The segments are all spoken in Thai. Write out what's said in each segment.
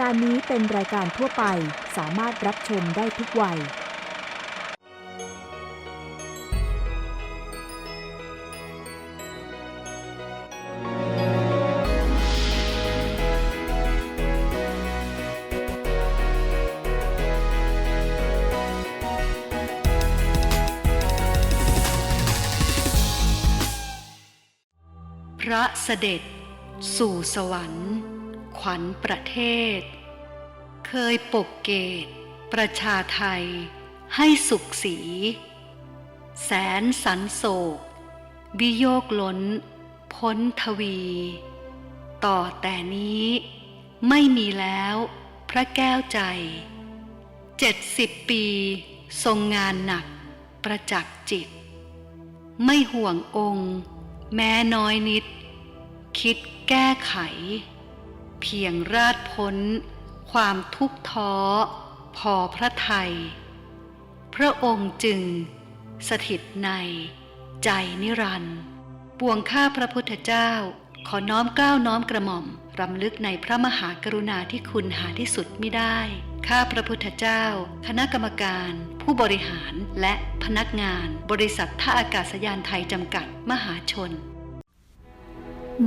การนี้เป็นรายการทั่วไปสามารถรับชมได้ทุกวัย พระเสด็จสู่สวรรค์ วัญประเทศ เคยปกเกต ประชาไทย ให้สุขสี แสนสันโศก วิโยกล้น พ้นทวี ต่อแต่นี้ไม่มีแล้วพระแก้วใจ เจ็ดสิบปีทรงงานหนักประจักษ์จิต ไม่ห่วงองค์ แม้น้อยนิด คิดแก้ไข เพียงราดพ้น ความทุกข์ท้อ พอพระไทย พระองค์จึง สถิตใน ใจนิรันดร์ปวงข้าพระพุทธเจ้า ขอน้อมกล้าวน้อมกระหม่อม รำลึกในพระมหากรุณาที่คุณหาที่สุดไม่ได้ ข้าพระพุทธเจ้า คณะกรรมการ ผู้บริหารและพนักงาน บริษัทท่าอากาศยานไทยจำกัดมหาชน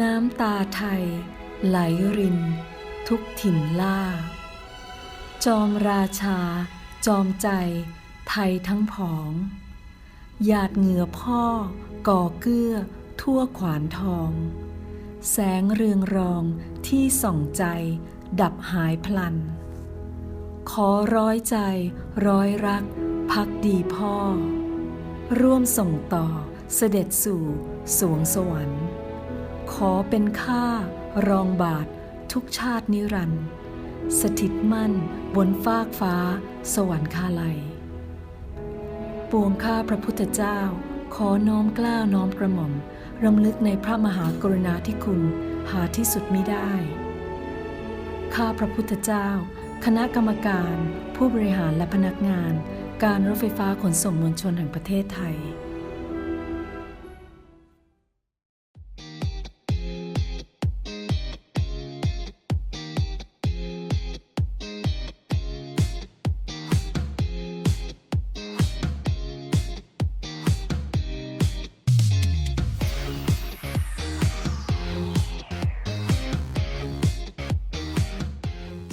น้ำตาไทย ไหลริน ทุกถิ่นล่า จอมราชา จอมใจ ไทยทั้งผอง หยาดเหงื่อพ่อ ก่อเกื้อ ทั่วขวานทอง แสงเรืองรองที่ส่องใจ ดับหายพลัน ขอร้อยใจ ร้อยรัก พักดีพ่อ ร่วมส่งต่อเสด็จสู่สวงสวรรค์ ขอเป็นข้า รองบาท ทุกชาตินิรันดร์สถิตมั่นบนฟากฟ้า สวรรคาลัย ปวงข้าพระพุทธเจ้า ขอน้อมกล้าวน้อมกระหม่อมรำลึกในพระมหากรุณาธิคุณหาที่สุดมิได้ ข้าพระพุทธเจ้า คณะกรรมการ ผู้บริหารและพนักงาน การรถไฟฟ้าขนส่งมวลชนแห่งประเทศไทย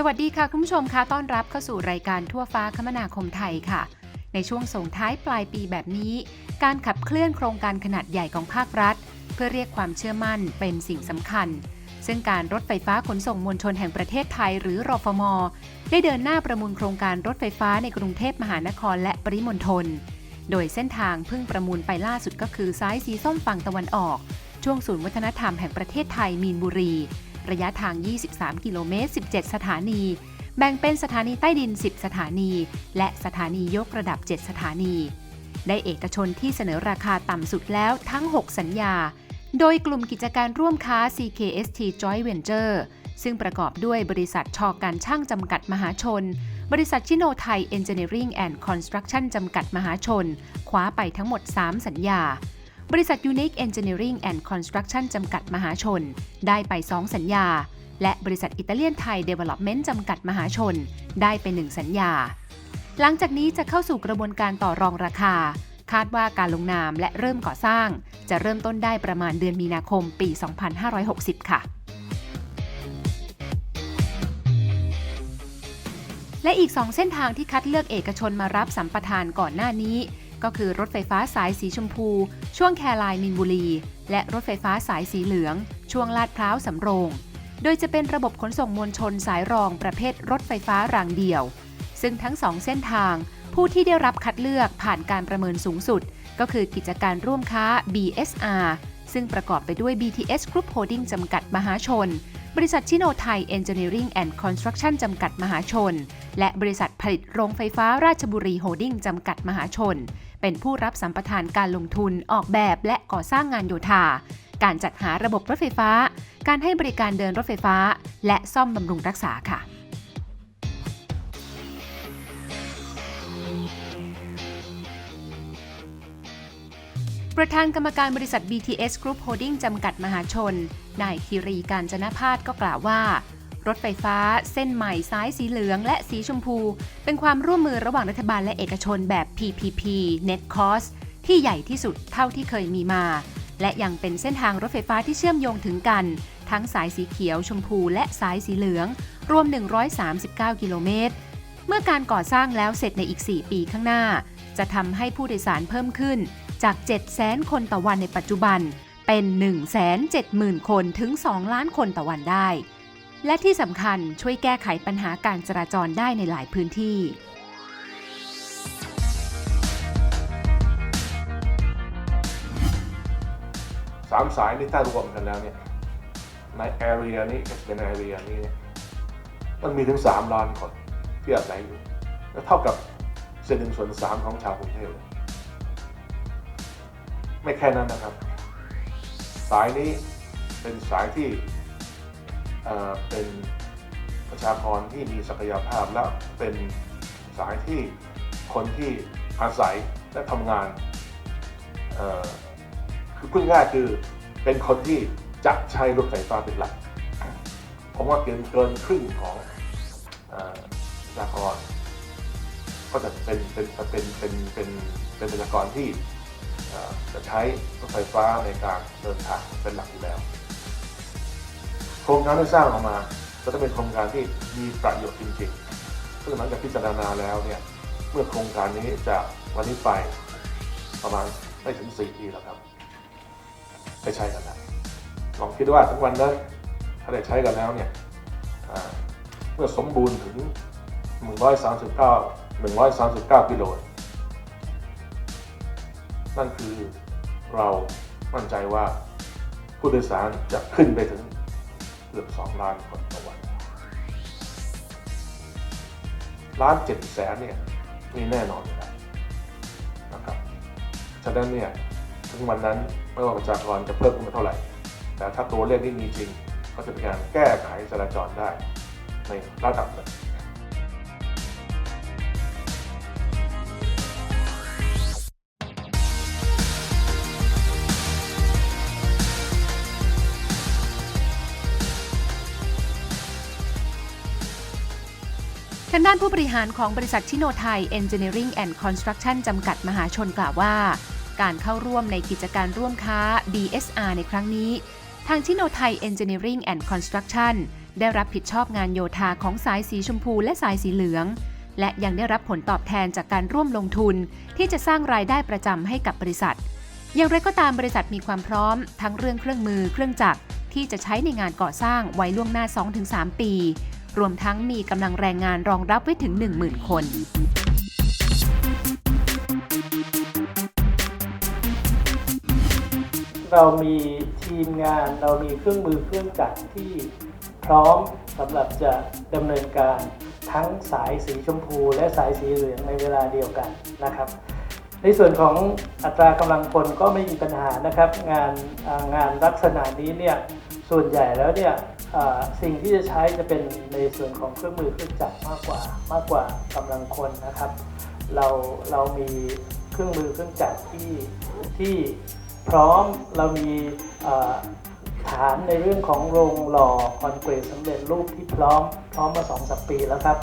สวัสดีค่ะคุณผู้ชมคะต้อนรับเข้าสู่รายการทั่วฟ้าคมนาคมไทยค่ะ ในช่วงส่งท้ายปลายปีแบบนี้ การขับเคลื่อนโครงการขนาดใหญ่ของภาครัฐ เพื่อเรียกความเชื่อมั่นเป็นสิ่งสำคัญ ซึ่งการรถไฟฟ้าขนส่งมวลชนแห่งประเทศไทยหรือรฟม ได้เดินหน้าประมูลโครงการรถไฟฟ้าในกรุงเทพมหานครและปริมณฑลโดยเส้นทางเพิ่งประมูลไปล่าสุดก็คือซ้ายสีส้มฝั่งตะวันออก ช่วงศูนย์วัฒนธรรมแห่งประเทศไทยมีนบุรี ระยะทาง 23 กิโลเมตร 17 สถานี แบ่งเป็นสถานีใต้ดิน 10 สถานี และสถานียกระดับ 7 สถานี ได้เอกชนที่เสนอราคาต่ำสุดแล้วทั้ง 6 สัญญา โดยกลุ่มกิจการร่วมค้า CKST Joint Venture ซึ่งประกอบด้วยบริษัทชอการช่างจำกัดมหาชน บริษัทชิโนไทย Engineering and Construction จำกัดมหาชน คว้าไปทั้งหมด 3 สัญญา บริษัท Unique Engineering and Construction จำกัดมหาชน ได้ไป 2 สัญญา และบริษัทอิตาเลียนไทย Development จำกัดมหาชน ได้ไป 1 สัญญา หลังจากนี้จะเข้าสู่กระบวนการต่อรองราคา คาดว่าการลงนามและเริ่มก่อสร้าง จะเริ่มต้นได้ประมาณเดือนมีนาคมปี 2560 ค่ะและอีก 2 เส้นทางที่คัดเลือกเอกชนมารับสัมปทานก่อนหน้านี้ ก็คือรถไฟฟ้าสายสีชมพู ช่วงแครายมินบุรี และรถไฟฟ้าสายสีเหลือง ช่วงลาดพร้าวสำโรง โดยจะเป็นระบบขนส่งมวลชนสายรองประเภทรถไฟฟ้ารางเดี่ยว ซึ่งทั้งสองเส้นทาง ผู้ที่ได้รับคัดเลือกผ่านการประเมินสูงสุด ก็คือกิจการร่วมค้า BSR ซึ่งประกอบไปด้วย BTS Group Holding จำกัดมหาชน บริษัทชิโนไทย Engineering and Construction จำกัดมหาชน และบริษัทผลิตโรงไฟฟ้าราชบุรีโฮลดิ้งจำกัดมหาชน เป็นผู้รับสัมปทานการลงทุนออกแบบและก่อสร้างงานโยธา การจัดหาระบบรถไฟฟ้า การให้บริการเดินรถไฟฟ้า และซ่อมบำรุงรักษาค่ะประธานกรรมการบริษัท BTS Group Holding จำกัดมหาชน นายธีรีการจนพาสก็กล่าวว่า รถไฟฟ้า เส้นใหม่ซ้ายสีเหลืองและสีชมพู เป็นความร่วมมือระหว่างรัฐบาลและเอกชนแบบ PPP Net Cost ที่ใหญ่ที่สุดเท่าที่เคยมีมา และยังเป็นเส้นทางรถไฟฟ้าที่เชื่อมโยงถึงกัน ทั้งสายสีเขียว ชมพู และสายสีเหลือง รวม 139 กิโลเมตร เมื่อการก่อสร้างแล้วเสร็จในอีก 4 ปีข้างหน้า จะทำให้ผู้โดยสารเพิ่มขึ้นจาก 700,000 คนต่อวันในปัจจุบัน เป็น 170,000 คนถึง 2 ล้านคนต่อวันได้ และที่สำคัญช่วยแก้ไขปัญหาการจราจรได้ในหลายพื้นที่ สามสายนี่ถ้ารวมกันแล้วเนี่ยใน area นี้เป็น area นี้เนี่ยมันมีถึงสามล้านคนที่อาศัยอยู่แล้วเท่ากับเศษหนึ่งส่วนสามของชาวกรุงเทพเลยไม่แค่นั้นนะครับ สายนี้เป็นสายที่ เป็นประชากรที่มีศักยภาพและเป็นสายที่คนที่อาศัยและทำงานเอ่อคือพูดง่ายคือเป็นคนที่จะใช้รถไฟฟ้าเป็นหลัก ผมว่าเกินเกินครึ่งของประชากรก็จะเป็นเป็นเป็นเป็นเป็นเป็นประชากรที่จะใช้รถไฟฟ้าในการเดินทางเป็นหลักอยู่แล้ว ครงการที่สร้างออกมาก็จะเป็นโครงการที่มีประโยชน์จริงๆซึ่งหลังจากพิจารณาแล้วเนี่ยเมื่อโครงการนี้จะวันนี้ไปประมาณไม่ถึง 4 ปีแล้วครับได้ใช้กันแล้วลองคิดว่าทั้งวันนั้นถ้าได้ใช้กันแล้วเนี่ยเมื่อสมบูรณ์ถึง 139 139 กิโลนั่นคือเรามั่นใจว่าผู้โดยสารจะขึ้นไปถึง เกือบ 2 ล้านคนต่อวันล้านเจ็ดแสนเนี่ยมีแน่นอนอยู่แล้วนะครับฉะนั้นเนี่ยถึงวันนั้นไม่ว่าประชากรจะเพิ่มขึ้นมาเท่าไหร่ แต่ถ้าตัวเลขที่มีจริง ก็จะเป็นการแก้ไขจราจรได้ในระดับหนึ่งางด้านผู้บริหารของบริษัทชิโนไทย Engineering and Construction จำกัดมหาชนกล่าวว่า การเข้าร่วมในกิจการร่วมค้า BSR ในครั้งนี้ ทางชิโนไทย Engineering and Construction ได้รับผิดชอบงานโยธาของสายสีชมพูและสายสีเหลือง และยังได้รับผลตอบแทนจากการร่วมลงทุน ที่จะสร้างรายได้ประจำให้กับบริษัท อย่างไรก็ตามบริษัทมีความพร้อม ทั้งเรื่องเครื่องมือเครื่องจักรที่จะใช้ในงานก่อสร้างไว้ล่วงหน้า 2-3 ปี รวมทั้งมีกำลังแรงงานรองรับไว้ถึง 10,000 คนเรามีทีมงานเรามีเครื่องมือเครื่องจักรที่พร้อมสำหรับจะดำเนินการทั้งสายสีชมพูและสายสีเหลืองในเวลาเดียวกันนะครับ ในส่วนของอัตรากำลังคนก็ไม่มีปัญหานะครับ งานงานลักษณะนี้เนี่ยส่วนใหญ่แล้วเนี่ย สิ่งที่จะใช้จะเป็นในส่วนของเครื่องมือเครื่องจักรมากกว่ามากกว่ากำลังคนนะครับ เราเรามีเครื่องมือเครื่องจักรที่ที่พร้อมเรามีฐานในเรื่องของโรงหล่อคอนกรีตสำเร็จรูปที่พร้อมพร้อมมาสองสมปีแล้วครับ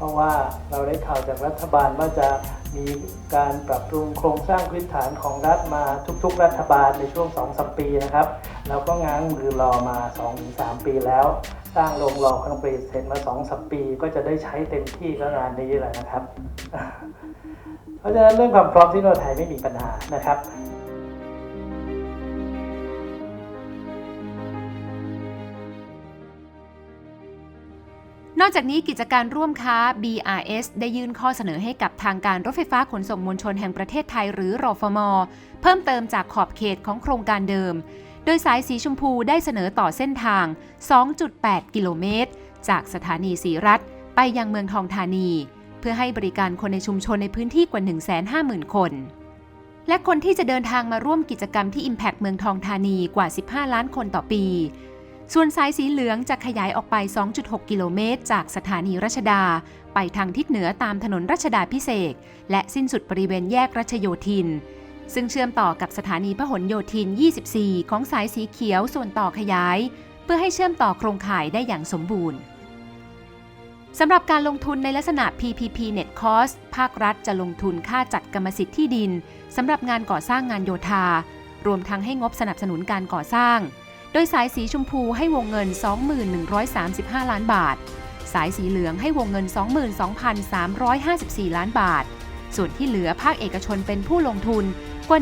เพราะว่าเราได้ข่าวจากรัฐบาลว่าจะมีการปรับปรุงโครงสร้างพื้นฐานของรัฐมาทุก ๆ รัฐบาลในช่วง2อสปีนะครับเราก็ง้างมือรอมา 2-3 ปีแล้ว สร้างโรงหล่อคอนกรีตเสร็จมา2อสปี ก็จะได้ใช้เต็มที่ก็งานนี้แหละนะครับ เพราะฉะนั้นเรื่องความพร้อมที่โนไทยไม่มีปัญหานะครับ นอกจากนี้กิจการร่วมค้า BRS ได้ยื่นข้อเสนอให้กับทางการรถไฟฟ้าขนส่งมวลชนแห่งประเทศไทยหรือรอฟม เพิ่มเติมจากขอบเขตของโครงการเดิม โดยสายสีชมพูได้เสนอต่อเส้นทาง 2.8 กิโลเมตร จากสถานีสีรัฐ ไปยังเมืองทองธานี เพื่อให้บริการคนในชุมชนในพื้นที่กว่า 150,000 คน และคนที่จะเดินทางมาร่วมกิจกรรมที่ Impact เมืองทองธานีกว่า 15 ล้านคนต่อปี ส่วนสายสีเหลืองจะขยายออกไป 2.6 กิโลเมตร จากสถานีรัชดา ไปทางทิศเหนือตามถนนรัชดาพิเศษและสิ้นสุดบริเวณแยกรัชโยธิน ซึ่งเชื่อมต่อกับสถานีพหลโยธิน 24 ของสายสีเขียวส่วนต่อขยาย เพื่อให้เชื่อมต่อโครงข่ายได้อย่างสมบูรณ์สำหรับการลงทุนในลักษณะ PPP Net Cost ภาครัฐจะลงทุนค่าจัดกรรมสิทธิ์ที่ดินสำหรับงานก่อสร้างงานโยธา รวมทั้งให้งบสนับสนุนการก่อสร้าง โดยสายสีชมพูให้วงเงิน2135 ล้านบาท สายสีเหลืองให้วงเงิน 22,354 ล้านบาท ส่วนที่เหลือภาคเอกชนเป็นผู้ลงทุนกว่า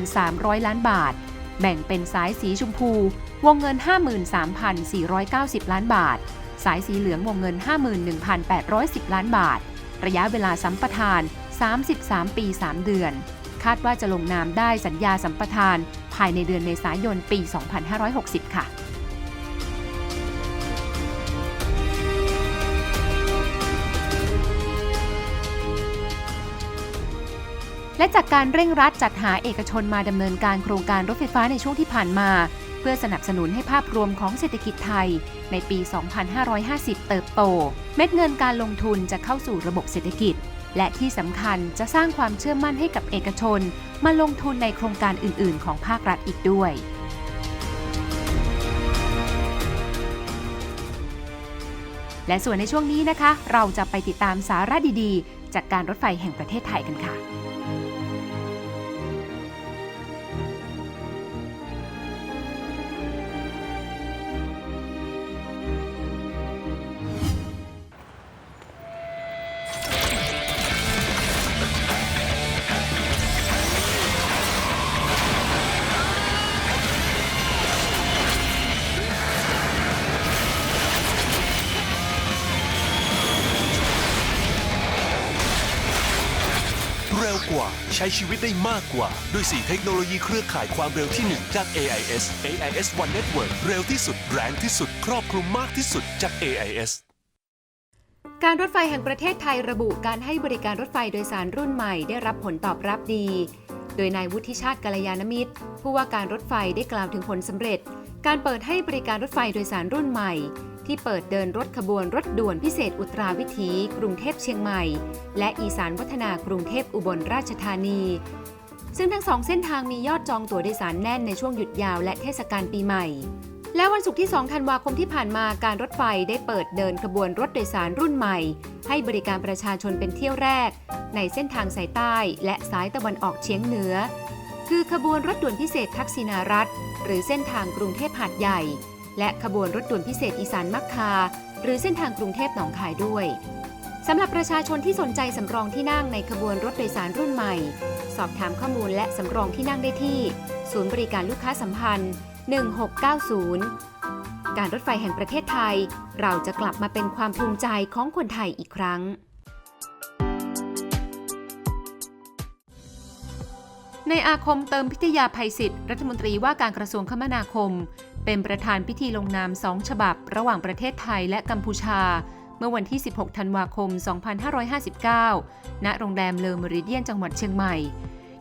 15,300 ล้านบาท แบ่งเป็นสายสีชมพู วงเงิน 53,490 ล้านบาท สายสีเหลืองวงเงิน 51,810 ล้านบาท ระยะเวลาสัมปทาน 33 ปี 3 เดือน คาดว่าจะลงนามได้สัญญาสัมปทาน ภายในเดือนเมษายนปี 2560 ค่ะและจากการเร่งรัดจัดหาเอกชนมาดำเนินการโครงการรถไฟฟ้าในช่วงที่ผ่านมา พื่อสนับสนุนให้ภาพรวมของเศรษฐกิจไทย ในปี 2550 เติบโต เม็ดเงินการลงทุนจะเข้าสู่ระบบเศรษฐกิจ และที่สำคัญจะสร้างความเชื่อมั่นให้กับเอกชน มาลงทุนในโครงการอื่น ๆ ของภาครัฐอีกด้วยและส่วนในช่วงนี้นะคะ เราจะไปติดตามสาระดีๆ จากการรถไฟแห่งประเทศไทยกันค่ะ ช้ชีวิตได้มากกว่า ด้วย 4 เทคโนโลยีเครือข่ายความเร็วที่ 1 จาก AIS AIS One Network เร็วที่สุด แรงที่สุด ครอบคลุมมากที่สุดจาก AIS การรถไฟแห่งประเทศไทยระบุการให้บริการรถไฟโดยสารรุ่นใหม่ได้รับผลตอบรับดี โดยนายวุฒิชาติกัลยาณมิตร ผู้ว่าการรถไฟได้กล่าวถึงผลสำเร็จ การเปิดให้บริการรถไฟโดยสารรุ่นใหม่ ที่เปิดเดินรถขบวนรถด่วนพิเศษอุตราวิถี กรุงเทพเชียงใหม่ และอีสานวัฒนากรุงเทพอุบลราชธานี ซึ่งทั้งสองเส้นทางมียอดจองตั๋วโดยสารแน่นในช่วงหยุดยาวและเทศกาลปีใหม่ และวันศุกร์ที่ 2 ธันวาคมที่ผ่านมาการรถไฟได้เปิดเดินขบวนรถโดยสารรุ่นใหม่ ให้บริการประชาชนเป็นเที่ยวแรก ในเส้นทางสายใต้และสายตะวันออกเฉียงเหนือ คือขบวนรถด่วนพิเศษทักษิณารัฐหรือเส้นทางกรุงเทพหาดใหญ่ และขบวนรถด่วนพิเศษอีสานมักคา หรือเส้นทางกรุงเทพหนองคายด้วยสำหรับประชาชนที่สนใจสำรองที่นั่งในขบวนรถโดยสารรุ่นใหม่ สอบถามข้อมูลและสำรองที่นั่งได้ที่ ศูนย์บริการลูกค้าสัมพันธ์ 1690 การรถไฟแห่งประเทศไทย เราจะกลับมาเป็นความภูมิใจของคนไทยอีกครั้ง ในอาคมเติมพิทยาภัยศิษย์รัฐมนตรีว่าการกระทรวงคมนาคม เป็นประธานพิธีลงนามสองฉบับ ระหว่างประเทศไทยและกัมพูชา เมื่อวันที่ 16 ธันวาคม 2559 ณ โรงแรมเลอเมริเดียนจังหวัดเชียงใหม่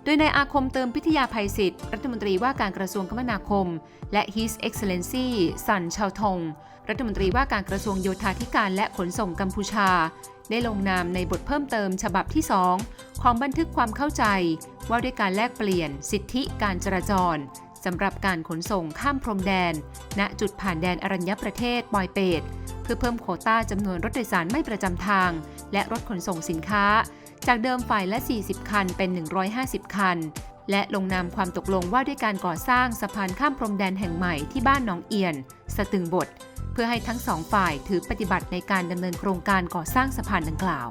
โดยในอาคมเติมพิทยาภัยศิษย์รัฐมนตรีว่าการกระทรวงคมนาคม และ His Excellency สันชาวทง รัฐมนตรีว่าการกระทรวงโยธาธิการและขนส่งกัมพูชา ได้ลงนามในบทเพิ่มเติมฉบับที่ 2 ของบันทึกความเข้าใจว่าด้วยการแลกเปลี่ยนสิทธิการจราจร สำหรับการขนส่งข้ามพรมแดน ณจุดผ่านแดนอรัญญประเทศปอยเปตเพื่อเพิ่มโควต้าจำนวนรถโดยสารไม่ประจำทาง และรถขนส่งสินค้า จากเดิมฝ่ายละ 40 คันเป็น 150 คัน และลงนามความตกลงว่าด้วยการก่อสร้างสะพานข้ามพรมแดนแห่งใหม่ที่บ้านหนองเอียน สตึงบท เพื่อให้ทั้งสองฝ่ายถือปฏิบัติในการดำเนินโครงการก่อสร้างสะพานดังกล่าว